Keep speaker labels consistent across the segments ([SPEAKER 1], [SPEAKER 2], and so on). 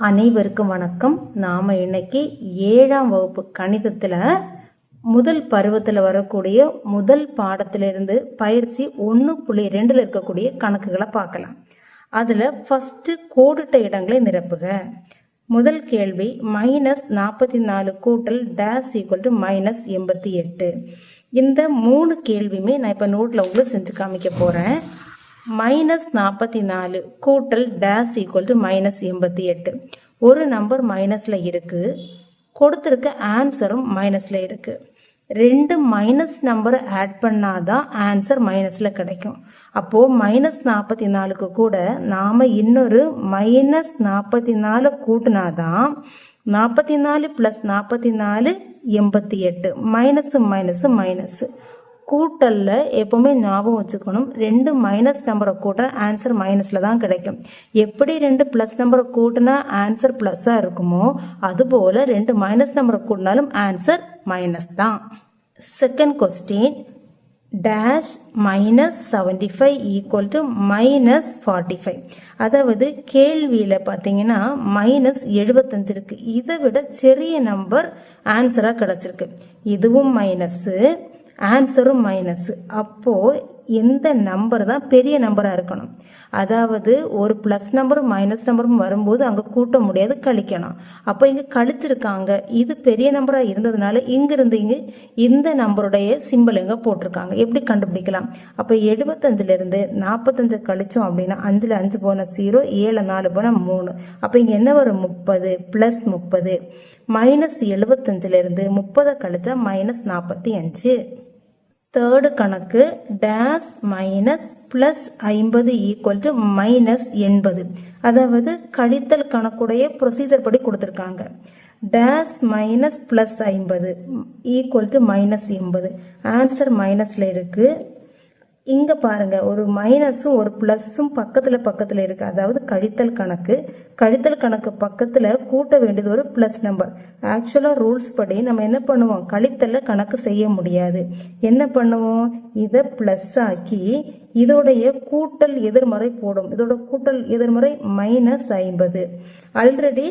[SPEAKER 1] அனைவருக்கும் வணக்கம். நாம் இன்னைக்கு ஏழாம் வகுப்பு கணிதத்தில் முதல் பருவத்தில் வரக்கூடிய முதல் பாடத்திலிருந்து பயிற்சி ஒன்று புள்ளி ரெண்டில் இருக்கக்கூடிய கணக்குகளை பார்க்கலாம். அதில் ஃபஸ்ட்டு கோடிட்ட இடங்களை நிரப்புக. முதல் கேள்வி மைனஸ் நாற்பத்தி நாலு கூட்டல் டேஸ் ஈக்குவல் டு மைனஸ் எண்பத்தி எட்டு. இந்த மூணு கேள்வியுமே நான் இப்போ நோட்டில் உங்களுக்கு செஞ்சு காமிக்க போகிறேன் மைனஸ் நாற்பத்தி நாலு கூட்டல் டேஸ் ஈக்குவல் டு மைனஸ் எண்பத்தி எட்டு. ஒரு நம்பர் மைனஸில் இருக்குது கொடுத்துருக்க ஆன்சரும் மைனஸில் இருக்குது ரெண்டு மைனஸ் நம்பரை ஆட் பண்ணாதான் ஆன்சர் மைனஸில் கிடைக்கும். அப்போது மைனஸ் நாற்பத்தி நாலுக்கு கூட நாம் இன்னொரு மைனஸ் நாற்பத்தி நாலு கூட்டினாதான் நாற்பத்தி நாலு ப்ளஸ் நாற்பத்தி நாலு எண்பத்தி எட்டு. மைனஸு மைனஸு மைனஸு கூட்டலில் எப்போவுமே ஞாபகம் வச்சுக்கணும். ரெண்டு மைனஸ் நம்பரை கூட்ட ஆன்சர் மைனஸில் தான் கிடைக்கும். எப்படி ரெண்டு ப்ளஸ் நம்பரை கூட்டினா ஆன்சர் ப்ளஸ்ஸாக இருக்குமோ அதுபோல் ரெண்டு மைனஸ் நம்பரை கூட்டினாலும் ஆன்சர் மைனஸ் தான். Second question dash minus seventy five equal to minus forty five அதாவது கேள்வியில் பார்த்தீங்கன்னா மைனஸ் எழுபத்தஞ்சு இருக்குது இதை விட சிறிய நம்பர் ஆன்சராக கிடச்சிருக்கு. இதுவும் மைனஸு ஆன்சரும் மைனஸ் அப்போது எந்த நம்பர் தான் பெரிய நம்பராக இருக்கணும். அதாவது ஒரு ப்ளஸ் நம்பரும் மைனஸ் நம்பரும் வரும்போது அங்கே கூட்ட முடியாது கழிக்கணும் அப்போ இங்கே கழிச்சிருக்காங்க. இது பெரிய நம்பராக இருந்ததுனால இங்கிருந்து இங்கே இந்த நம்பருடைய சிம்பிள் இங்கே போட்டிருக்காங்க. எப்படி கண்டுபிடிக்கலாம்? அப்போ எழுபத்தஞ்சிலிருந்து நாற்பத்தஞ்சு கழிச்சோம் அப்படின்னா அஞ்சில் அஞ்சு போன ஜீரோ ஏழு நாலு போன மூணு. அப்போ இங்கே என்ன வரும்? முப்பது ப்ளஸ் முப்பது. மைனஸ் எழுபத்தஞ்சிலிருந்து முப்பதை கழிச்சா மைனஸ் நாற்பத்தி அஞ்சு. தேர்டு கணக்கு டேஸ் மைனஸ் ப்ளஸ் ஐம்பது ஈக்குவல் டு மைனஸ் எண்பது. அதாவது கழித்தல் கணக்குடைய ப்ரொசீஜர் படி கொடுத்துருக்காங்க. டேஸ் மைனஸ் ப்ளஸ் ஐம்பது ஈக்குவல் டு மைனஸ் எண்பது. ஆன்சர் மைனஸில் இருக்குது இங்கே பாருங்க ஒரு மைனஸும் ஒரு ப்ளஸ்ஸும் பக்கத்தில் பக்கத்தில் இருக்குது அதாவது கழித்தல் கணக்கு. கழித்தல் கணக்கு பக்கத்தில் கூட்ட வேண்டியது ஒரு ப்ளஸ் நம்பர் ஆக்சுவலாக ரூல்ஸ் படி நம்ம என்ன பண்ணுவோம்? கழித்தலில் கணக்கு செய்ய முடியாது. என்ன பண்ணுவோம்? இதை ப்ளஸ் ஆக்கி இதோடைய கூட்டல் எதிர்மறை போடும். இதோட கூட்டல் எதிர்மறை மைனஸ் ஐம்பது. ஆல்ரெடி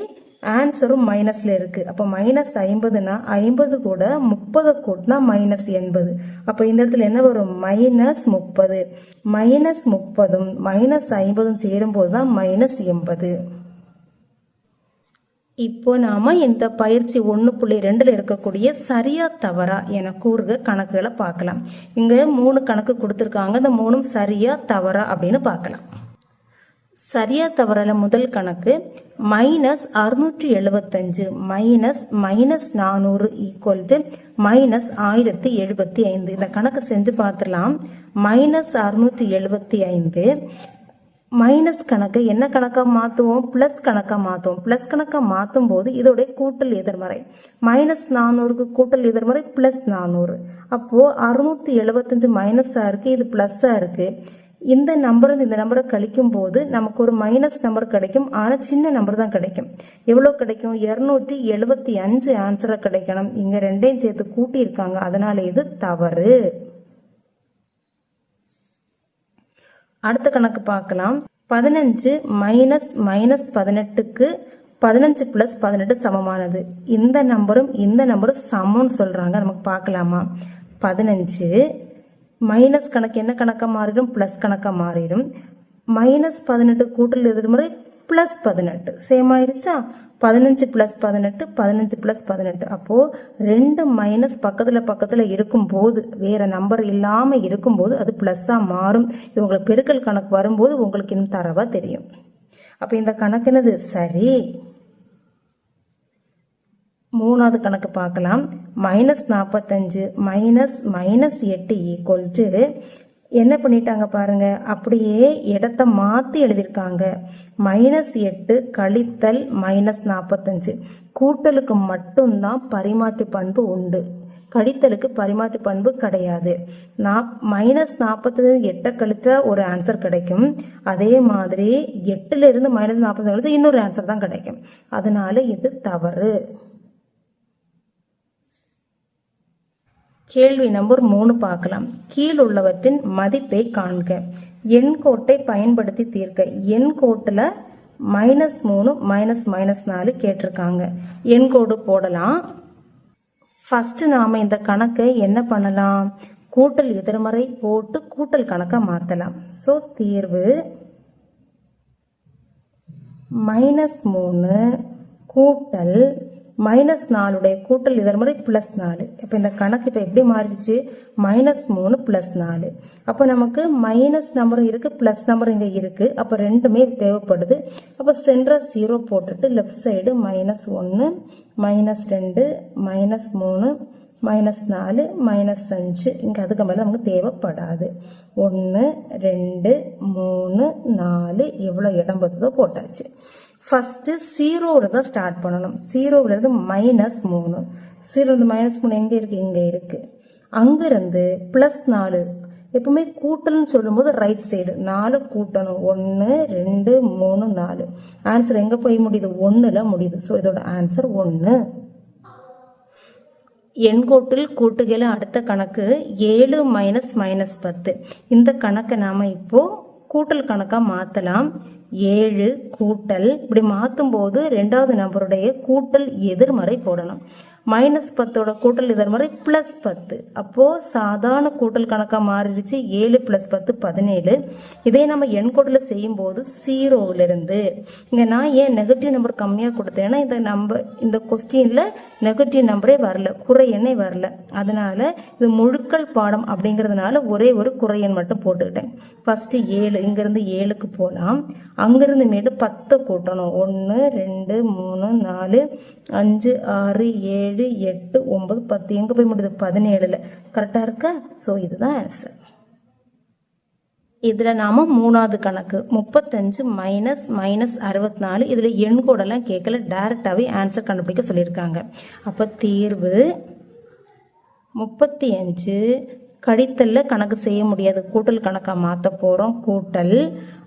[SPEAKER 1] ஆன்சரும் மைனஸில் இருக்குது அப்போ மைனஸ் ஐம்பதுனா ஐம்பது கூட முப்பது கூட்டினா மைனஸ் எண்பது. அப்போ இந்த இடத்துல என்ன வரும்? மைனஸ் முப்பது. மைனஸ் முப்பதும் மைனஸ் ஐம்பதும் சேரும்போது தான் மைனஸ் எண்பது. இப்போ நாம இந்த பயிற்சி ஒன்று புள்ளி ரெண்டில் இருக்கக்கூடிய சரியா தவறா என கூறுக கணக்குகளை பார்க்கலாம். இங்க மூணு கணக்கு கொடுத்துருக்காங்க. இந்த மூணும் சரியா தவறா அப்படின்னு பார்க்கலாம். சரியா தவறல முதல் கணக்கு மைனஸ் அறுநூற்றி எழுபத்தஞ்சு மைனஸ் மைனஸ் நானூறு ஈக்குவல் டு மைனஸ் ஆயிரத்தி எழுபத்தி ஐந்து. இந்த கணக்கு செஞ்சு பார்த்துலாம் மைனஸ் அறுநூற்றி எழுபத்தி ஐந்து மைனஸ் கணக்கு என்ன கணக்காக மாற்றுவோம் ப்ளஸ் கணக்காக மாற்றுவோம் ப்ளஸ் கணக்காக மாற்றும் போது இதோடைய கூட்டல் எதிர்மறை. மைனஸ் நானூறுக்கு கூட்டல் எதிர்மறை ப்ளஸ் நானூறு. அப்போது அறுநூற்றி எழுபத்தஞ்சு மைனஸாக இருக்குது இது ப்ளஸ்ஸாக இருக்குது இந்த நம்பரும் இந்த நம்பரை கழிக்கும் போது நமக்கு ஒரு மைனஸ் நம்பர் கிடைக்கும். ஆனால் சின்ன நம்பர் தான் கிடைக்கும். எவ்வளோ கிடைக்கும்? இரநூத்தி எழுபத்தி அஞ்சு ஆன்சரை கிடைக்கணும். இங்கே ரெண்டையும் சேர்த்து கூட்டியிருக்காங்க. அதனால இது தவறு. அடுத்த கணக்கு பார்க்கலாம். பதினஞ்சு மைனஸ் மைனஸ் பதினெட்டுக்கு பதினஞ்சு பிளஸ் பதினெட்டு சமமானது. இந்த நம்பரும் இந்த நம்பரும் சமம்னு சொல்றாங்க. நமக்கு பார்க்கலாமா? பதினஞ்சு மைனஸ் கணக்கு என்ன கணக்காக மாறிடும்? ப்ளஸ் கணக்காக மாறிடும். மைனஸ் பதினெட்டு கூட்டல் எதிர்மறை ப்ளஸ் பதினெட்டு. சேம் ஆயிருச்சா? பதினஞ்சு ப்ளஸ் பதினெட்டு பதினஞ்சு ப்ளஸ் பதினெட்டு. அப்போது ரெண்டு மைனஸ் பக்கத்தில் பக்கத்தில் இருக்கும்போது வேறு நம்பர் இல்லாமல் இருக்கும்போது அது ப்ளஸ்ஸாக மாறும். இது உங்களுக்கு பெருக்கல் கணக்கு வரும்போது உங்களுக்கு இன்னும் தரவாக தெரியும். அப்போ இந்த கணக்கு என்னது? சரி. மூணாவது கணக்கு பார்க்கலாம். மைனஸ் நாற்பத்தஞ்சு மைனஸ் மைனஸ் எட்டு ஈக்குவல் டு என்ன பண்ணிட்டாங்க பாருங்க? அப்படியே இடத்த மாற்றி எழுதியிருக்காங்க. மைனஸ் எட்டு கழித்தல் மைனஸ் நாற்பத்தஞ்சு. கூட்டலுக்கு மட்டும்தான் பரிமாற்று பண்பு உண்டு. கழித்தலுக்கு பரிமாற்று பண்பு கிடையாது. நான் மைனஸ் நாற்பத்தஞ்சு எட்டை கழிச்சா ஒரு ஆன்சர் கிடைக்கும். அதே மாதிரி எட்டுல இருந்து மைனஸ் நாற்பத்தஞ்சு கழிச்சா இன்னொரு ஆன்சர் தான் கிடைக்கும். அதனால இது தவறு. கேள்வி நம்பர் மூணு பார்க்கலாம். கீழுள்ளவற்றின் மதிப்பை காண்க. எண் கோட்டை பயன்படுத்தி தீர்க்க. எண் கோட்டில் மைனஸ் மூணு மைனஸ் மைனஸ் நாலு கேட்டிருக்காங்க. எண்கோடு போடலாம். ஃபஸ்ட்டு நாம் இந்த கணக்கை என்ன பண்ணலாம்? கூட்டல் எதிர்மறை போட்டு கூட்டல் கணக்கை மாற்றலாம் ஸோ தீர்வு மைனஸ் மூணு கூட்டல் மைனஸ் நாலுடைய கூட்டல் எதிர்மறை ப்ளஸ் நாலு. இப்போ இந்த கணக்கு இப்போ எப்படி மாறிடுச்சு? மைனஸ் மூணு ப்ளஸ் நாலு. அப்போ நமக்கு மைனஸ் நம்பரும் இருக்குது ப்ளஸ் நம்பரும் இங்கே இருக்குது அப்போ ரெண்டுமே தேவைப்படுது. அப்போ சென்ட்ரா ஜீரோ போட்டுட்டு லெஃப்ட் சைடு மைனஸ் ஒன்று மைனஸ் ரெண்டு மைனஸ் மூணு மைனஸ் நாலு மைனஸ் அஞ்சு. இங்கே அதுக்கு மேலே நமக்கு தேவைப்படாது. ஒன்று ரெண்டு மூணு நாலு. எவ்வளோ இடம் பத்துதோ போட்டாச்சு. ஃபஸ்ட்டு ஜீரோவில் தான் ஸ்டார்ட் பண்ணணும். ஜீரோவிலேருந்து மைனஸ் மூணு. ஜீரோலேருந்து மைனஸ் மூணு எங்கே இருக்குது இங்கே இருக்குது அங்கேருந்து ப்ளஸ் நாலு. எப்பவுமே கூட்டல்னு சொல்லும்போது ரைட் சைடு நாலு கூட்டணும். ஒன்று ரெண்டு மூணு நாலு. ஆன்சர் எங்கே போய் முடியுது? ஒன்றில் முடியுது. ஸோ இதோட ஆன்சர் ஒன்று எண்கோட்டில் கூட்டுகையில் அடுத்த கணக்கு ஏழு மைனஸ் மைனஸ் பத்து. இந்த கணக்கை நாம் இப்போது கூட்டல் கணக்காக மாற்றலாம் ஏழு கூட்டல். இப்படி மாற்றும் போது ரெண்டாவது நம்பருடைய கூட்டல் எதிர்மறை போடணும். மைனஸ் பத்தோட கூட்டல் எதிர்மறை ப்ளஸ் பத்து. அப்போது சாதாரண கூட்டல் கணக்காக மாறிடுச்சு. ஏழு ப்ளஸ் பத்து பதினேழு. இதே நம்ம எண்கோட்டில் செய்யும்போது ஜீரோவிலிருந்து இங்கே நான் ஏன் நெகட்டிவ் நம்பர் கம்மியாக கொடுத்தேன்னா இந்த நம்பர் இந்த கொஸ்டினில் நெகட்டிவ் நம்பரே வரல. குறை எண்ணே வரல. அதனால இது முழுக்கள் பாடம் அப்படிங்கிறதுனால ஒரே ஒரு குறை எண் மட்டும் போட்டுக்கிட்டேன். ஃபஸ்ட்டு ஏழு இங்கேருந்து ஏழுக்கு போகலாம் அங்கேருந்து மேடு பத்தை கூட்டணும். ஒன்று ரெண்டு மூணு நாலு அஞ்சு ஆறு ஏழு எட்டு ஒன்பது பத்து. எங்கே போய் முடியுது? பதினேழில். கரெக்டாக இருக்கா? ஸோ இதுதான் ஆன்சர் இதில் நாம் மூணாவது கணக்கு. முப்பத்தஞ்சு மைனஸ் மைனஸ் அறுபத்தி நாலு இதில் எண்கோடெல்லாம் கேட்கல. டேரெக்டாகவே ஆன்சர் கண்டுபிடிக்க சொல்லியிருக்காங்க. அப்போ தீர்வு முப்பத்தி அஞ்சு கழித்தலில் கணக்கு செய்ய முடியாது. கூட்டல் கணக்காக மாற்ற போகிறோம் கூட்டல்.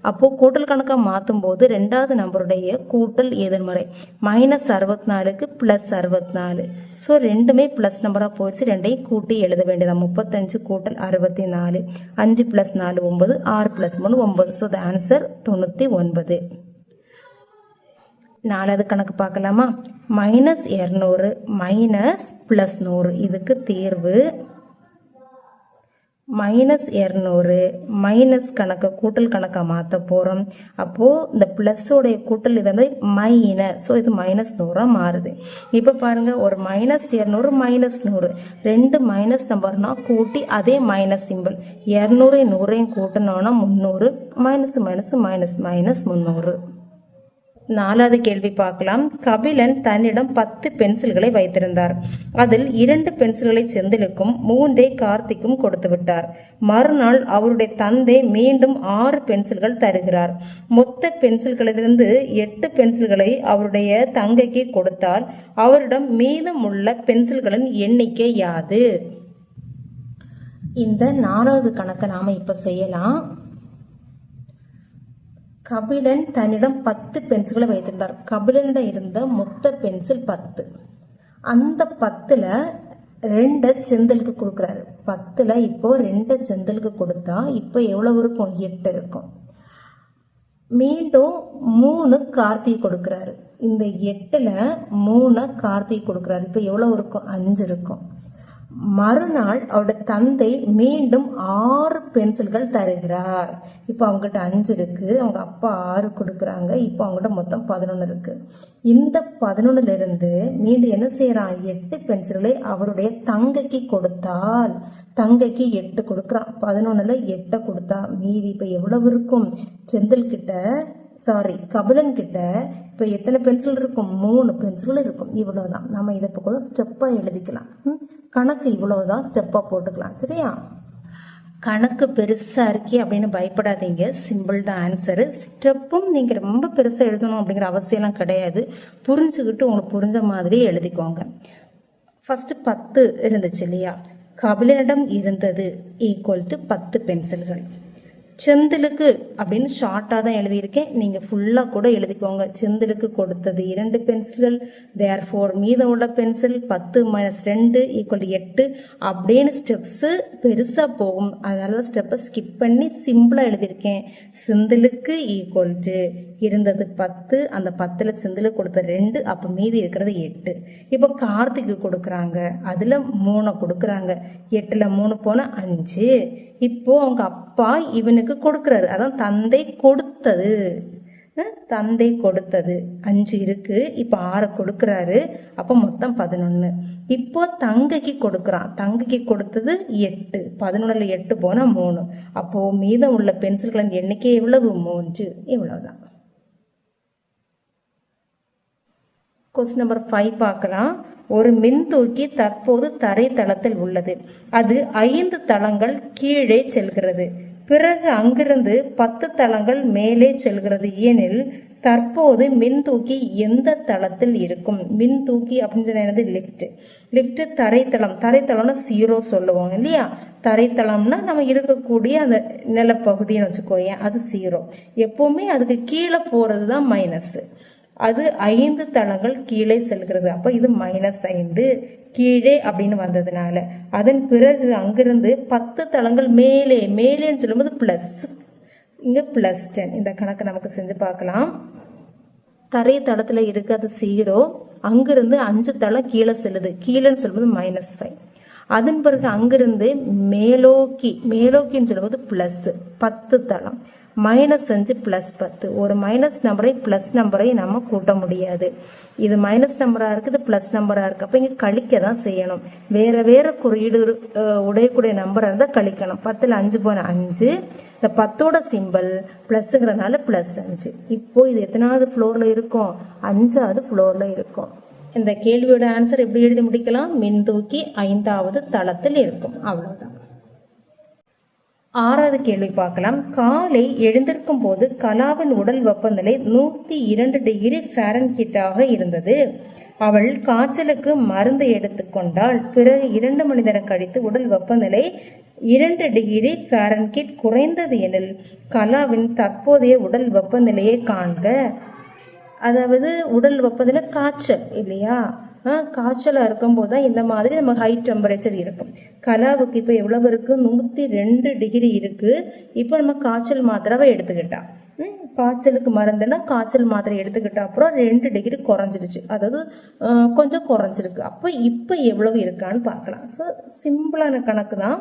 [SPEAKER 1] அப்போது கூட்டல் கணக்காக மாற்றும் போது ரெண்டாவது நம்பருடைய கூட்டல் எதிர்மறை. மைனஸ் அறுபத்தி நாலுக்கு ப்ளஸ் அறுபத்தி நாலு ஸோ ரெண்டுமே ப்ளஸ் நம்பராக போயிடுச்சு. ரெண்டையும் கூட்டி எழுத வேண்டியதான் முப்பத்தஞ்சு கூட்டல் அறுபத்தி நாலு அஞ்சு ப்ளஸ் நாலு ஒம்பது ஆறு ப்ளஸ் மூணு ஒம்பது ஸோ த ஆன்சர் தொண்ணூற்றி ஒன்பது. நாலாவது கணக்கு பார்க்கலாமா? மைனஸ் இரநூறு மைனஸ் ப்ளஸ் நூறு. இதுக்கு தீர்வு. மைனஸ் இரநூறு மைனஸ் கணக்கை கூட்டல் கணக்கை மாற்ற போகிறோம் அப்போது இந்த ப்ளஸ்ஸோடைய கூட்டல் இது வந்து மைனஸ் ஸோ இது மைனஸ் நூறாக மாறுது. இப்போ பாருங்கள் ஒரு மைனஸ் இரநூறு மைனஸ் நூறு. ரெண்டு மைனஸ் நம்பர்னா கூட்டி அதே மைனஸ் சிம்பிள் இரநூறு நூறையும் கூட்டினோன்னா முந்நூறு மைனஸ் மைனஸ் மைனஸ் மைனஸ் முந்நூறு. நாலாவது கேள்வி பார்க்கலாம். கபிலன் தன்னிடம் பத்து பென்சில்களை வைத்திருந்தார். அதில் இரண்டு பென்சில்களை செந்திலுக்கும் மூன்றை கார்த்திக்கும் கொடுத்து விட்டார். மறுநாள் அவருடைய தந்தை மீண்டும் ஆறு பென்சில்கள் தருகிறார். மொத்த பென்சில்களிலிருந்து எட்டு பென்சில்களை அவருடைய தங்கைக்கு கொடுத்தால் அவரிடம் மீதம் உள்ள பென்சில்களின் எண்ணிக்கை யாது? இந்த நாலாவது கணக்கை நாம இப்ப செய்யலாம். கபிலன் தன்னிடம் பத்து பென்சில்களை வைத்திருந்தார். கபிலனிடம் இருந்த மொத்த பென்சில் பத்து. அந்த பத்தில் ரெண்டை செந்தலுக்கு கொடுக்குறாரு. பத்தில் இப்போ ரெண்டை செந்தலுக்கு கொடுத்தா இப்போ எவ்வளவு இருக்கும்? எட்டு இருக்கும். மீண்டும் மூணு கார்த்திகை கொடுக்குறாரு. இந்த எட்டில் மூணு கார்த்திகை கொடுக்குறாரு. இப்போ எவ்வளோ இருக்கும்? அஞ்சு இருக்கும். மறுநாள் அவருடைய தந்தை மீண்டும் ஆறு பென்சில்கள் தருகிறார். இப்போ அவங்ககிட்ட அஞ்சு இருக்கு. அவங்க அப்பா ஆறு கொடுக்குறாங்க. இப்போ அவங்ககிட்ட மொத்தம் பதினொன்று இருக்கு. இந்த பதினொன்னுலருந்து மீண்டும் என்ன செய்கிறான் எட்டு பென்சில்களை அவருடைய தங்கைக்கு கொடுத்தால் தங்கைக்கு எட்டு கொடுக்குறான். பதினொன்னுல எட்டை கொடுத்தா மீதி இப்போ எவ்வளவு இருக்கும்? செந்தில் கிட்ட சாரி கபிலன் கிட்ட இப்போ எத்தனை பென்சில் இருக்கும்? மூணு பென்சில் இருக்கும். இவ்வளவுதான். நம்ம இதை இப்போ கூட ஸ்டெப்பாக எழுதிக்கலாம். ம்? கணக்கு இவ்வளவுதான். ஸ்டெப்பாக போட்டுக்கலாம். சரியா? கணக்கு பெருசாக இருக்கே அப்படின்னு பயப்படாதீங்க. சிம்பிள் தான் ஆன்சரு ஸ்டெப்பும் நீங்கள் ரொம்ப பெருசாக எழுதணும் அப்படிங்கிற அவசியம்லாம் கிடையாது. புரிஞ்சுக்கிட்டு உங்களுக்கு புரிஞ்ச மாதிரி எழுதிக்கோங்க. ஃபஸ்ட்டு பத்து இருந்துச்சு இல்லையா? கபிலனிடம் இருந்தது ஈக்குவல் டு பத்து பென்சில்கள் செந்திலுக்கு அப்படின்னு ஷார்ட்டாக தான் எழுதியிருக்கேன். நீங்கள் ஃபுல்லாக கூட எழுதிக்கோங்க. செந்திலுக்கு கொடுத்தது இரண்டு பென்சில்கள் தேர் ஃபோர் மீதம் உள்ள பென்சில் பத்து மைனஸ் ரெண்டு ஈக்குவல் எட்டு அப்படின்னு ஸ்டெப்ஸு பெருசாக போகும். அதனால தான் ஸ்டெப்பை ஸ்கிப் பண்ணி சிம்பிளாக எழுதியிருக்கேன். செந்திலுக்கு ஈக்குவல் டு இருந்தது பத்து அந்த பத்தில் செந்தில் கொடுத்த ரெண்டு அப்போ மீதி இருக்கிறது எட்டு. இப்போ கார்த்திக்கு கொடுக்குறாங்க அதில் மூணை கொடுக்குறாங்க. எட்டில் மூணு போனால் அஞ்சு. இப்போ அவங்க அப்பா இவனுக்கு கொடுக்குறாரு. அதான் தந்தை கொடுத்தது. தந்தை கொடுத்தது. அஞ்சு இருக்கு இப்போ ஆறை கொடுக்குறாரு. அப்போ மொத்தம் பதினொன்று இப்போ தங்கைக்கு கொடுக்குறான். தங்கைக்கு கொடுத்தது எட்டு. பதினொன்றில் எட்டு போனால் மூணு. அப்போது மீதம் உள்ள பென்சில்களின் எண்ணிக்கை எவ்வளவு? மூன்று. இவ்வளவுதான். கொஸ்டின் நம்பர் ஃபைவ் பார்க்கலாம். ஒரு மின்தூக்கி தற்போது தரைத்தளத்தில் உள்ளது. அது ஐந்து தளங்கள் கீழே செல்கிறது. பிறகு அங்கிருந்து பத்து தளங்கள் மேலே செல்கிறது. ஏனில் தற்போது மின்தூக்கி எந்த தளத்தில் இருக்கும்? மின்தூக்கி அப்படின்னு சொன்னது லிஃப்ட் லிஃப்ட் தரைத்தளம். தரைத்தளம்னா சீரோ சொல்லுவோம் இல்லையா? தரைத்தளம்னா நம்ம இருக்கக்கூடிய அந்த நிலப்பகுதின்னு வச்சுக்கோயேன். அது சீரோ எப்பவுமே அதுக்கு கீழே போகிறது தான் மைனஸு அது ஐந்து தளங்கள் கீழே செல்கிறது. அப்போ இது மைனஸ் ஐந்து கீழே அப்படின்னு வந்ததுனால. அதன் பிறகு அங்கிருந்து பத்து தளங்கள் மேலே மேலேன்னு சொல்லும்போது ப்ளஸ் இங்கே ப்ளஸ் டென் இந்த கணக்கு நமக்கு செஞ்சு பார்க்கலாம். தரை தளத்தில் இருக்கிறது ஜீரோ அங்கிருந்து அஞ்சு தளம் கீழே செல்லுது. கீழேன்னு சொல்லும்போது மைனஸ் ஃபைவ் அதன் பிறகு அங்கிருந்து மேலோக்கி மேலோக்கின்னு சொல்லும்போது ப்ளஸ் பத்து தளம். மைனஸ் அஞ்சு ப்ளஸ் பத்து. ஒரு மைனஸ் நம்பரை ப்ளஸ் நம்பரை நம்ம கூட்ட முடியாது. இது மைனஸ் நம்பராக இருக்குது ப்ளஸ் நம்பராக இருக்குது அப்போ இங்கே கழிக்க தான் செய்யணும். வேறு வேறு குறியீடு உடையக்கூடிய நம்பராக இருந்தால் கழிக்கணும். பத்தில் அஞ்சு போன அஞ்சு இந்த பத்தோட சிம்பிள் ப்ளஸ்ங்கிறதுனால ப்ளஸ் அஞ்சு. இப்போது இது எத்தனாவது ஃப்ளோரில் இருக்கும்? அஞ்சாவது ஃப்ளோரில் இருக்கும். இந்த கேள்வியோட ஆன்சர் எப்படி எழுதி முடிக்கலாம்? மின்தூக்கி ஐந்தாவது தளத்தில் இருக்கும். அவ்வளோதான் ஆறாவது கேள்வி பார்க்கலாம். காலை எழுந்திருக்கும் போது கலாவின் உடல் வெப்பநிலை நூத்தி இரண்டு டிகிரி ஃபாரன்ஹீட்டாக இருந்தது. அவள் காய்ச்சலுக்கு மருந்து எடுத்துக்கொண்டாள் பிறகு இரண்டு மணி நேரம் கழித்து உடல் வெப்பநிலை இரண்டு டிகிரி ஃபேரன்கிட் குறைந்தது எனில் கலாவின் தற்போதைய உடல் வெப்பநிலையை காண்க. அதாவது உடல் வெப்பநிலை காய்ச்சல் இல்லையா? காய்ச்சலாக இருக்கும்போது தான் இந்த மாதிரி நம்ம ஹை டெம்பரேச்சர் இருக்கும். கலாவுக்கு இப்போ எவ்வளவு இருக்குது நூற்றி ரெண்டு டிகிரி இருக்கு. இப்போ நம்ம காய்ச்சல் மாத்திராவை எடுத்துக்கிட்டா. காய்ச்சலுக்கு மருந்துன்னா காய்ச்சல் மாத்திரை எடுத்துக்கிட்ட அப்புறம் ரெண்டு டிகிரி குறைஞ்சிருச்சு அதாவது கொஞ்சம் குறைஞ்சிருக்கு. அப்போ இப்போ எவ்வளவு இருக்கான்னு பார்க்கலாம். ஸோ சிம்பிளான கணக்கு தான்.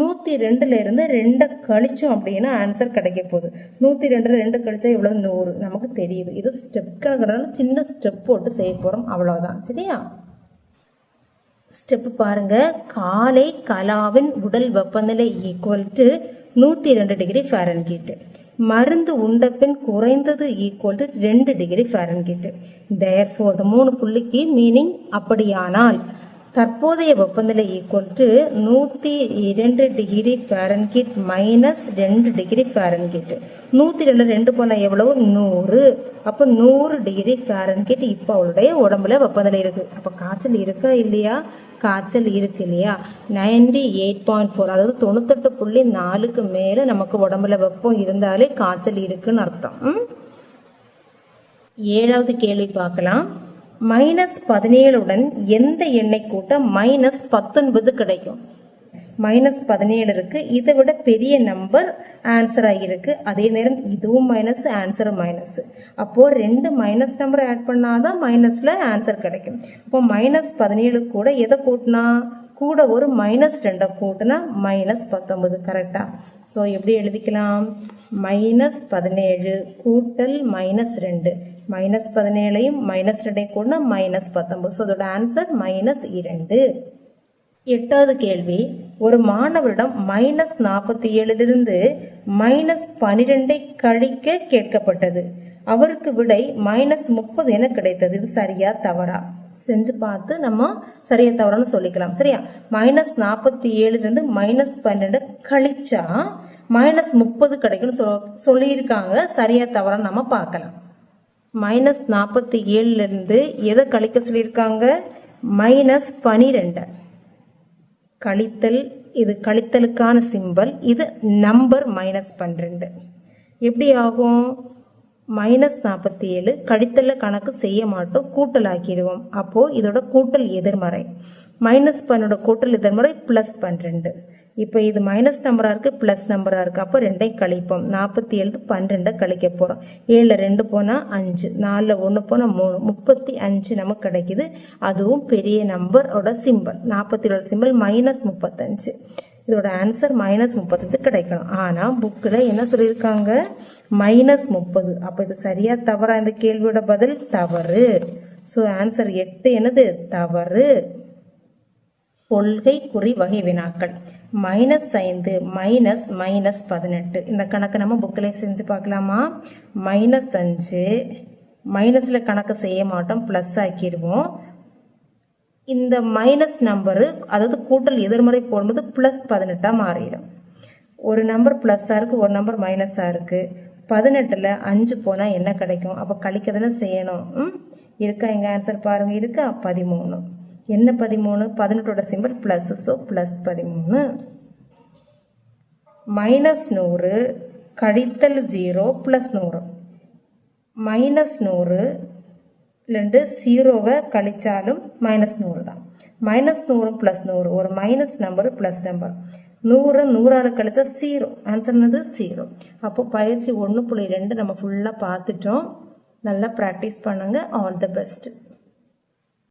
[SPEAKER 1] நூற்றி ரெண்டுலேருந்து ரெண்டை கழிச்சோம் அப்படின்னா ஆன்சர் கிடைக்க போகுது. நூற்றி ரெண்டில் ரெண்டு கழிச்சா எவ்வளோ நூறு. நமக்கு தெரியுது. இது ஸ்டெப் கணக்குறதுனால சின்ன ஸ்டெப் போட்டு செய்ய போகிறோம் அவ்வளோதான் சரியா? ஸ்டெப்பு பாருங்க. காலை கலாவின் உடல் வெப்பநிலை ஈக்குவல் டு நூற்றி ரெண்டு டிகிரி ஃபாரன்ஹீட் மருந்து உண்ட பின் குறைந்தது ஈக்குவல் டு ரெண்டு டிகிரி ஃபாரன்ஹீட் தேர்ஃபோர் இந்த மூணு புள்ளிக்கு மீனிங் அப்படியானால் தற்போதைய வெப்பநிலை ஈக்குவல் டு நூற்றி இரண்டு டிகிரி ஃபாரன்ஹீட் மைனஸ் ரெண்டு டிகிரி ஃபாரன்ஹீட். நூற்றி ரெண்டு ரெண்டு போனால் எவ்வளவு? நூறு. அப்போ நூறு டிகிரி ஃபாரன்ஹீட் இப்போ அவளுடைய உடம்புல வெப்பநிலை இருக்கு. அப்போ காய்ச்சல் இருக்கா இல்லையா? காய்ச்சல் இருக்கு இல்லையா? நைன்டி எயிட் பாயிண்ட் ஃபோர் அதாவது தொண்ணூத்தெட்டு புள்ளி நாலுக்கு மேலே நமக்கு உடம்புல வெப்பம் இருந்தாலே காய்ச்சல் இருக்குன்னு அர்த்தம். ஏழாவது கேள்வி பார்க்கலாம். மைனஸ் பதினேழுடன் எந்த எண்ணை கூட்ட மைனஸ் பத்தொன்பது கிடைக்கும்? மைனஸ் பதினேழு இருக்கு. இதை விட பெரிய நம்பர் ஆன்சர் ஆகியிருக்கு. அதே நேரம் இதுவும் மைனஸ் ஆன்சரும் மைனஸ் அப்போ ரெண்டு மைனஸ் நம்பர் ஆட் பண்ணாதான் மைனஸ்ல ஆன்சர் கிடைக்கும். அப்போ மைனஸ் பதினேழு கூட எதை கூட்டினா? கூட ஒரு மைனஸ் ரெண்டை கூட்டினா மைனஸ் பத்தொன்பது கரெக்டா ஸோ எப்படி எழுதிக்கலாம்? மைனஸ் பதினேழு கூட்டல் மைனஸ் ரெண்டு. மைனஸ் பதினேழையும் மைனஸ் ரெண்டையும் கூட மைனஸ் பத்தொன்பது. ஸோ அதோட ஆன்சர் மைனஸ் இரண்டு. எட்டாவது கேள்வி. ஒரு மாணவரிடம் மைனஸ் நாற்பத்தி ஏழிலிருந்து மைனஸ் பனிரெண்டை கழிக்க கேட்கப்பட்டது. அவருக்கு விடை மைனஸ் முப்பது என கிடைத்தது. இது சரியா தவறா? செஞ்சு பார்த்து நம்ம சரியா தவறான்னு சொல்லிக்கலாம். சரியா? மைனஸ் நாற்பத்தி ஏழுலேருந்து மைனஸ் பன்னெண்டு கழிச்சா மைனஸ் முப்பது கிடைக்கும்னு சொ சொல்லியிருக்காங்க. சரியா தவறான்னு நம்ம பார்க்கலாம். மைனஸ் நாற்பத்தி ஏழுலேருந்து எதை கழிக்க சொல்லியிருக்காங்க? மைனஸ் பனிரெண்டு. கழித்தல் இது கழித்தலுக்கான சிம்பல் இது நம்பர் மைனஸ் பன்னிரெண்டு. எப்படி ஆகும்? மைனஸ் நாற்பத்தி ஏழு கழித்தலில் கணக்கு செய்ய மாட்டோம் கூட்டல் ஆக்கிடுவோம் அப்போது இதோட கூட்டல் எதிர்மறை. மைனஸ் பன்னோட கூட்டல் எதிர்மறை ப்ளஸ் பன்னிரெண்டு. இப்போ இது மைனஸ் நம்பராக இருக்குது ப்ளஸ் நம்பராக இருக்குது அப்போ ரெண்டையும் கழிப்போம். நாற்பத்தி ஏழு பன்னிரெண்டை கழிக்க போகிறோம் ஏழில் ரெண்டு போனால் அஞ்சு நாலில் ஒன்று போனால் மூணு. முப்பத்தி அஞ்சு நமக்கு கிடைக்குது. அதுவும் பெரிய நம்பரோட சிம்பல் நாற்பத்தி ஏழு சிம்பல் மைனஸ் முப்பத்தஞ்சு. இதோட ஆன்சர் மைனஸ் முப்பத்தஞ்சு கிடைக்கணும். ஆனால் புக்கில் என்ன சொல்லியிருக்காங்க? மைனஸ் முப்பது. அப்போ இது சரியாக தவறா? இந்த கேள்வியோட பதில் தவறு. ஸோ ஆன்சர் எட்டு என்னது? தவறு. கொள்கை குறி வகை வினாக்கள். மைனஸ் ஐந்து மைனஸ் மைனஸ் பதினெட்டு. இந்த கணக்கு நம்ம புக்கில் செஞ்சு பார்க்கலாமா? மைனஸ் அஞ்சு மைனஸில் கணக்கு செய்ய மாட்டோம் ப்ளஸ் ஆக்கிடுவோம். இந்த மைனஸ் நம்பரு அதாவது கூட்டல் எதிர்மறை போடும்போது ப்ளஸ் பதினெட்டாக மாறிடும். ஒரு நம்பர் ப்ளஸ்ஸாக இருக்குது ஒரு நம்பர் மைனஸாக இருக்குது பதினெட்டில் அஞ்சு போனால் என்ன கிடைக்கும்? அப்போ கழிக்க தானே செய்யணும் இருக்கா எங்கள் ஆன்சர் பாருங்கள் இருக்கா? பதிமூணு. என்ன பதிமூணு? பதினெட்டோட சிம்பிள் ப்ளஸ் ஸோ ப்ளஸ் பதிமூணு. மைனஸ் நூறு கழித்தல் ஜீரோ ப்ளஸ் நூறு. மைனஸ் நூறு ரெண்டு ஜீரோவை கழித்தாலும் மைனஸ் நூறு தான். மைனஸ் நூறும் ப்ளஸ் நூறு. ஒரு மைனஸ் நம்பர் ப்ளஸ் நம்பர் நூறு நூறாறு கழிச்சா ஜீரோ ஆன்சர் என்னது? ஜீரோ அப்போ பயிற்சி ஒன்று புள்ளி ரெண்டு நம்ம ஃபுல்லாக பார்த்துட்டோம். நல்லா ப்ராக்டிஸ் பண்ணுங்க. All the best